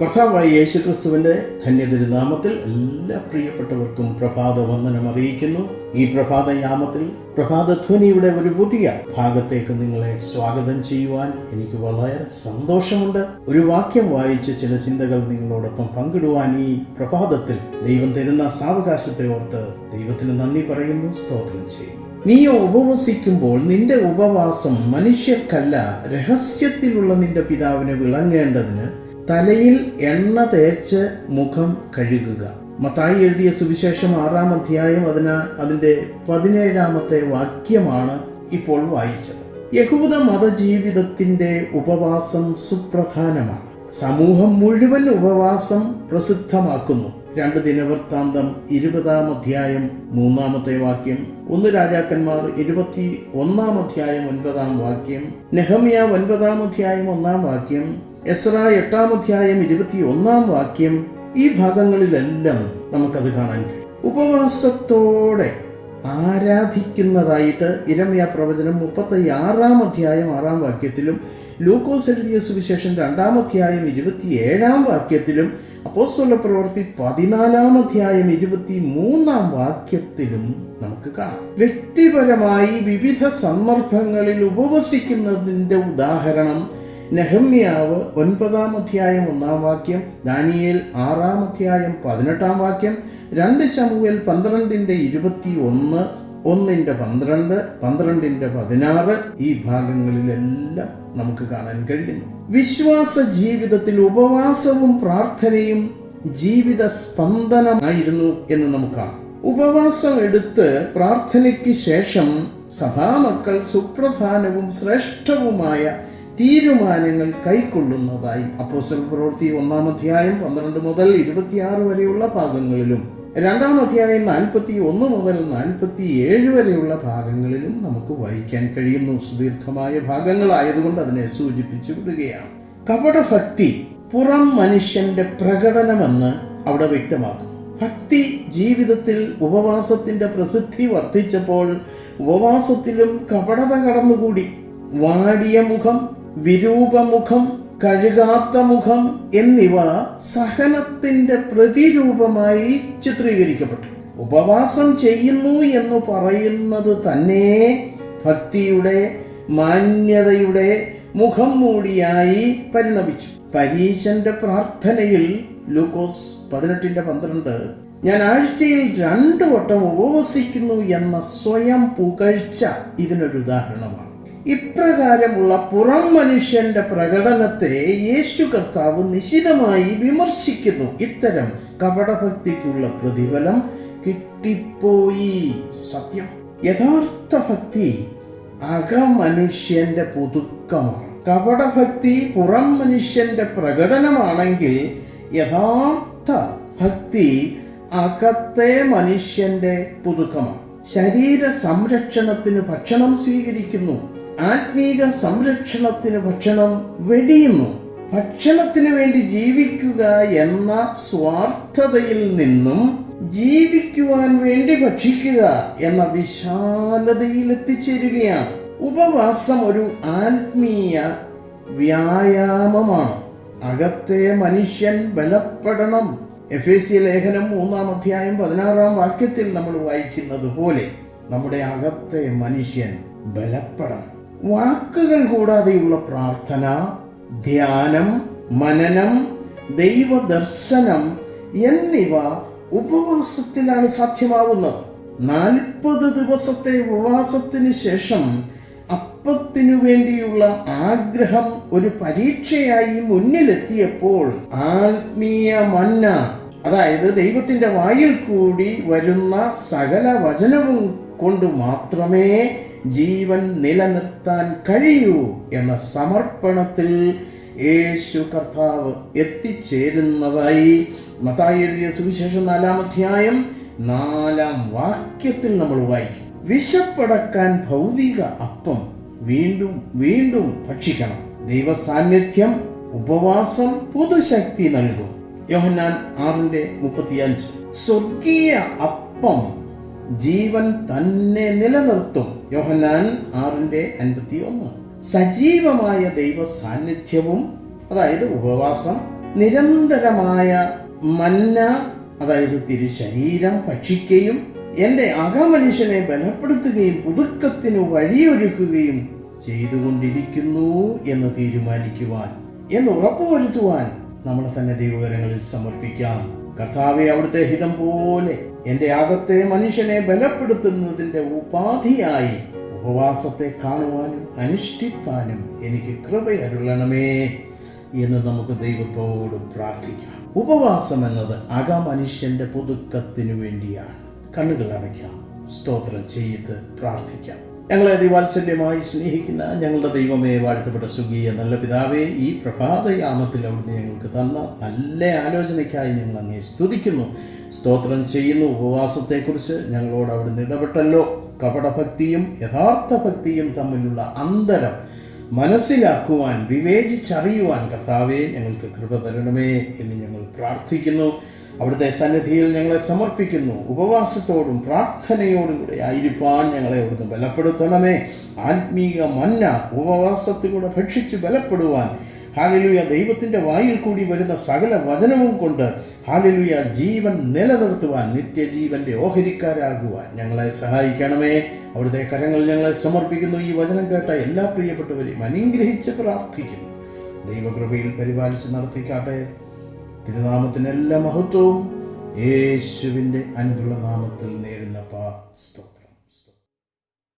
കർത്താവായ യേശു ക്രിസ്തുവിന്റെ ധന്യതിരുനാമത്തിൽ എല്ലാ പ്രിയപ്പെട്ടവർക്കും പ്രഭാത വന്ദനം അറിയിക്കുന്നു. ഈ പ്രഭാതയാമത്തിൽ യാമത്തിൽ പ്രഭാത ധ്വനിയുടെ ഒരു പുതിയ ഭാഗത്തേക്ക് നിങ്ങളെ സ്വാഗതം ചെയ്യുവാൻ എനിക്ക് വളരെ സന്തോഷമുണ്ട്. ഒരു വാക്യം വായിച്ച് ചില ചിന്തകൾ നിങ്ങളോടൊപ്പം പങ്കിടുവാൻ ഈ പ്രഭാതത്തിൽ ദൈവം തരുന്ന സാവകാശത്തെ ഓർത്ത് ദൈവത്തിന് നന്ദി പറയുന്നു. സ്തോത്രം ചെയ്യുന്നു. നീയോ ഉപവസിക്കുമ്പോൾ നിന്റെ ഉപവാസം മനുഷ്യർക്കല്ല രഹസ്യത്തിലുള്ള നിന്റെ പിതാവിന് വിളങ്ങേണ്ടതിന് തലയിൽ എണ്ണ തേച്ച് മുഖം കഴുകുക. മത്തായി എഴുതിയ സുവിശേഷം ആറാം അധ്യായം അതിന് അതിന്റെ പതിനേഴാമത്തെ വാക്യമാണ് ഇപ്പോൾ വായിച്ചത്. യഹൂദ മതജീവിതത്തിന്റെ ഉപവാസം സുപ്രധാനമാണ്. സമൂഹം മുഴുവൻ ഉപവാസം പ്രസിദ്ധമാക്കുന്നു. രണ്ട് ദിനവൃത്താന്തം ഇരുപതാം അധ്യായം മൂന്നാമത്തെ വാക്യം. ഒന്ന് രാജാക്കന്മാർ ഇരുപത്തി ഒന്നാം അധ്യായം ഒൻപതാം വാക്യം. നെഹമിയ ഒൻപതാം അധ്യായം ഒന്നാം വാക്യം. എസ്ര എട്ടാം അധ്യായം ഇരുപത്തി ഒന്നാം വാക്യം. ഈ ഭാഗങ്ങളിലെല്ലാം നമുക്കത് കാണാൻ കഴിയും. ഉപവാസത്തോടെ ആരാധിക്കുന്നതായിട്ട് ഇരമ്യ പ്രവചനം മുപ്പത്തി ആറാം അധ്യായം ആറാം വാക്യത്തിലും ലൂക്കോസ് എഴുതിയ സുവിശേഷം രണ്ടാം അധ്യായം ഇരുപത്തിയേഴാം വാക്യത്തിലും അപ്പോസ്തല പ്രവൃത്തി പതിനാലാം അധ്യായം ഇരുപത്തി മൂന്നാം വാക്യത്തിലും നമുക്ക് കാണാം. വ്യക്തിപരമായി വിവിധ സന്ദർഭങ്ങളിൽ ഉപവസിക്കുന്നതിന്റെ ഉദാഹരണം നെഹമ്യാവ് ഒൻപതാം അധ്യായം ഒന്നാം വാക്യം ദാനിയേൽ ആറാം അധ്യായം പതിനെട്ടാം വാക്യം രണ്ട് ശമുവേൽ പന്ത്രണ്ടിന്റെ ഇരുപത്തി ഒന്ന് ഒന്നിന്റെ പന്ത്രണ്ട് പന്ത്രണ്ടിന്റെ പതിനാറ് ഈ ഭാഗങ്ങളിലെല്ലാം നമുക്ക് കാണാൻ കഴിയുന്നു. വിശ്വാസ ജീവിതത്തിൽ ഉപവാസവും പ്രാർത്ഥനയും ജീവിത സ്പന്ദനമായിരുന്നു എന്ന് നമുക്ക് കാണാം. ഉപവാസം എടുത്ത് പ്രാർത്ഥനയ്ക്ക് ശേഷം സഭാമക്കൾ സുപ്രധാനവും ശ്രേഷ്ഠവുമായ തീരുമാനങ്ങൾ കൈക്കൊള്ളുന്നതായി അപ്പോസ്റ്റൽ പ്രവൃത്തി ഒന്നാം അധ്യായം പന്ത്രണ്ട് മുതൽ ഇരുപത്തിയാറ് വരെയുള്ള ഭാഗങ്ങളിലും രണ്ടാം അധ്യായം നാൽപ്പത്തി ഒന്ന് മുതൽ നാൽപ്പത്തി ഏഴ് വരെയുള്ള ഭാഗങ്ങളിലും നമുക്ക് വായിക്കാൻ കഴിയുന്നു. സുദീർഘമായ ഭാഗങ്ങളായതുകൊണ്ട് അതിനെ സൂചിപ്പിച്ചു വിടുകയാണ്. കപടഭക്തി പുറം മനുഷ്യന്റെ പ്രകടനമെന്ന് അവിടെ വ്യക്തമാക്കുന്നു. ഭക്തി ജീവിതത്തിൽ ഉപവാസത്തിന്റെ പ്രസിദ്ധി വർദ്ധിച്ചപ്പോൾ ഉപവാസത്തിലും കപടത കടന്നുകൂടി. വാടിയ മുഖം വിരൂപമുഖം കഴുകാത്ത മുഖം എന്നിവ സഹനത്തിന്റെ പ്രതിരൂപമായി ചിത്രീകരിക്കപ്പെട്ടു. ഉപവാസം ചെയ്യുന്നു എന്ന് പറയുന്നത് തന്നെ ഭക്തിയുടെ മാന്യതയുടെ മുഖം മൂടിയായി പരിണമിച്ചു. പരീശന്റെ പ്രാർത്ഥനയിൽ ലൂക്കോസ് പതിനെട്ടിന്റെ പന്ത്രണ്ട് ഞാൻ ആഴ്ചയിൽ രണ്ടു വട്ടം ഉപവസിക്കുന്നു എന്ന സ്വയം പുകഴ്ച ഇതിനൊരു ഉദാഹരണമാണ്. ഇപ്രകാരമുള്ള പുറം മനുഷ്യന്റെ പ്രകടനത്തെ യേശു കർത്താവ് നിശിതമായി വിമർശിക്കുന്നു. ഇത്തരം കപടഭക്തിക്കുള്ള പ്രതിഫലം കിട്ടിപ്പോയി. സത്യം. യഥാർത്ഥ ഭക്തി അകമനുഷ്യന്റെ പുതുക്കമാണ്. കപടഭക്തി പുറം മനുഷ്യന്റെ പ്രകടനമാണെങ്കിൽ യഥാർത്ഥ ഭക്തി അകത്തെ മനുഷ്യന്റെ പുതുക്കമാണ്. ശരീര സംരക്ഷണത്തിന് ഭക്ഷണം സ്വീകരിക്കുന്നു. ആത്മീക സംരക്ഷണത്തിന് ഭക്ഷണം വെടിയുന്നു. ഭക്ഷണത്തിന് വേണ്ടി ജീവിക്കുക എന്ന സ്വാർത്ഥതയിൽ നിന്നും ജീവിക്കുവാൻ വേണ്ടി ഭക്ഷിക്കുക എന്ന വിശാലതയിൽ എത്തിച്ചേരുകയാണ് ഉപവാസം ഒരു ആത്മീയ വ്യായാമമാണ്. അകത്തെ മനുഷ്യൻ ബലപ്പെടണം. എഫ് എ സി ലേഖനം മൂന്നാം അധ്യായം പതിനാറാം വാക്യത്തിൽ നമ്മൾ വായിക്കുന്നത് പോലെ നമ്മുടെ അകത്തെ മനുഷ്യൻ ബലപ്പെടണം വാക്കുകൾ കൂടാതെയുള്ള പ്രാർത്ഥന ധ്യാനം മനനം ദൈവദർശനം എന്നിവ ഉപവാസത്തിലാണ് സാധ്യമാവുന്നത്. നാൽപ്പത് ദിവസത്തെ ഉപവാസത്തിന് ശേഷം അപ്പത്തിനു വേണ്ടിയുള്ള ആഗ്രഹം ഒരു പരീക്ഷയായി മുന്നിലെത്തിയപ്പോൾ ആത്മീയ മന്ന അതായത് ദൈവത്തിന്റെ വായിൽ കൂടി വരുന്ന സകല വചനവും കൊണ്ട് മാത്രമേ ജീവൻ നിലനിർത്താൻ കഴിയൂ എന്ന സമർപ്പണത്തിൽ യേശു കർത്താവ് എത്തിച്ചേരുന്നതായി മത്തായി എഴുതിയ സുവിശേഷം നാലാം അധ്യായം നാലാം വാക്യത്തിൽ നമ്മൾ വായിക്കും. വിശപ്പടക്കാൻ ഭൗതിക അപ്പം വീണ്ടും വീണ്ടും ഭക്ഷിക്കണം. ദൈവ സാന്നിധ്യം ഉപവാസം പുതുശക്തി നൽകും. യോഹന്നാൻ ആറിന്റെ മുപ്പത്തിയഞ്ച്. സ്വർഗീയ അപ്പം ജീവൻ തന്നെ നിലനിർത്തും. യോഹന്നാൻ ആറിന്റെ അൻപത്തി ഒന്ന് സജീവമായ ദൈവ സാന്നിധ്യവും അതായത് ഉപവാസം നിരന്തരമായ മന്ന അതായത് തിരുശരീരം ഭക്ഷിക്കുകയും എന്റെ അകമനുഷ്യനെ ബലപ്പെടുത്തുകയും പുതുക്കത്തിന് വഴിയൊരുക്കുകയും ചെയ്തുകൊണ്ടിരിക്കുന്നു എന്ന് തീരുമാനിക്കുവാൻ എന്ന് ഉറപ്പുവരുത്തുവാൻ നമ്മളെ തന്നെ ദൈവകരങ്ങളിൽ സമർപ്പിക്കാം. കർത്താവെ അവിടുത്തെ ഹിതം പോലെ എന്റെ അകത്തെ മനുഷ്യനെ ബലപ്പെടുത്തുന്നതിന്റെ ഉപാധിയായി ഉപവാസത്തെ കാണുവാനും അനുഷ്ഠിപ്പാനും എനിക്ക് കൃപയരുളണമേ എന്ന് നമുക്ക് ദൈവത്തോട് പ്രാർത്ഥിക്കാം. ഉപവാസം എന്നത് അകമനുഷ്യന്റെ പുതുക്കത്തിനു വേണ്ടിയാണ്. കണ്ണുകൾ അടയ്ക്കാം സ്തോത്രം ചെയ്ത് പ്രാർത്ഥിക്കാം. ഞങ്ങളെ അതിവാത്സല്യമായി സ്നേഹിക്കുന്ന ഞങ്ങളുടെ ദൈവമേ വാഴ്ത്തപ്പെട്ട സുഖിയ നല്ല പിതാവേ ഈ പ്രഭാതയാമത്തിൽ അവിടുന്ന് ഞങ്ങൾക്ക് തന്ന നല്ല ആലോചനയ്ക്കായി ഞങ്ങൾ അങ്ങേ സ്തുതിക്കുന്നു. സ്തോത്രം ചെയ്യുന്നു. ഉപവാസത്തെക്കുറിച്ച് ഞങ്ങളോട് അവിടുന്ന് ഇടപെട്ടല്ലോ. കപടഭക്തിയും യഥാർത്ഥ ഭക്തിയും തമ്മിലുള്ള അന്തരം മനസ്സിലാക്കുവാൻ വിവേചിച്ചറിയുവാൻ കർത്താവെ ഞങ്ങൾക്ക് കൃപ തരണമേ എന്ന് ഞങ്ങൾ പ്രാർത്ഥിക്കുന്നു. അവിടുത്തെ സന്നിധിയിൽ ഞങ്ങളെ സമർപ്പിക്കുന്നു. ഉപവാസത്തോടും പ്രാർത്ഥനയോടും കൂടെ ആയിരിക്കാൻ ഞങ്ങളെ അവിടുന്ന് ബലപ്പെടുത്തണമേ. ആത്മീക മന്ന ഉപവാസത്തിലൂടെ ഭക്ഷിച്ച് ബലപ്പെടുവാൻ ഹാലലുയ ദൈവത്തിന്റെ വായിൽ കൂടി വരുന്ന സകല വചനവും കൊണ്ട് ഹാലലുയ ജീവൻ നിലനിർത്തുവാൻ നിത്യജീവന്റെ ഓഹരിക്കാരാകുവാൻ ഞങ്ങളെ സഹായിക്കണമേ. അവിടുത്തെ കരങ്ങൾ ഞങ്ങളെ സമർപ്പിക്കുന്നു. ഈ വചനം കേട്ട എല്ലാ പ്രിയപ്പെട്ടവരെയും അനുഗ്രഹിച്ച് പ്രാർത്ഥിക്കുന്നു. ദൈവകൃപയിൽ പരിപാലിച്ച് നടത്തിക്കാട്ടെ. തിരുനാമത്തിന് എല്ലാ മഹത്വവും യേശുവിന്റെ അൻപുള്ള നാമത്തിൽ നേരുന്ന പാ സ്തോത്രം.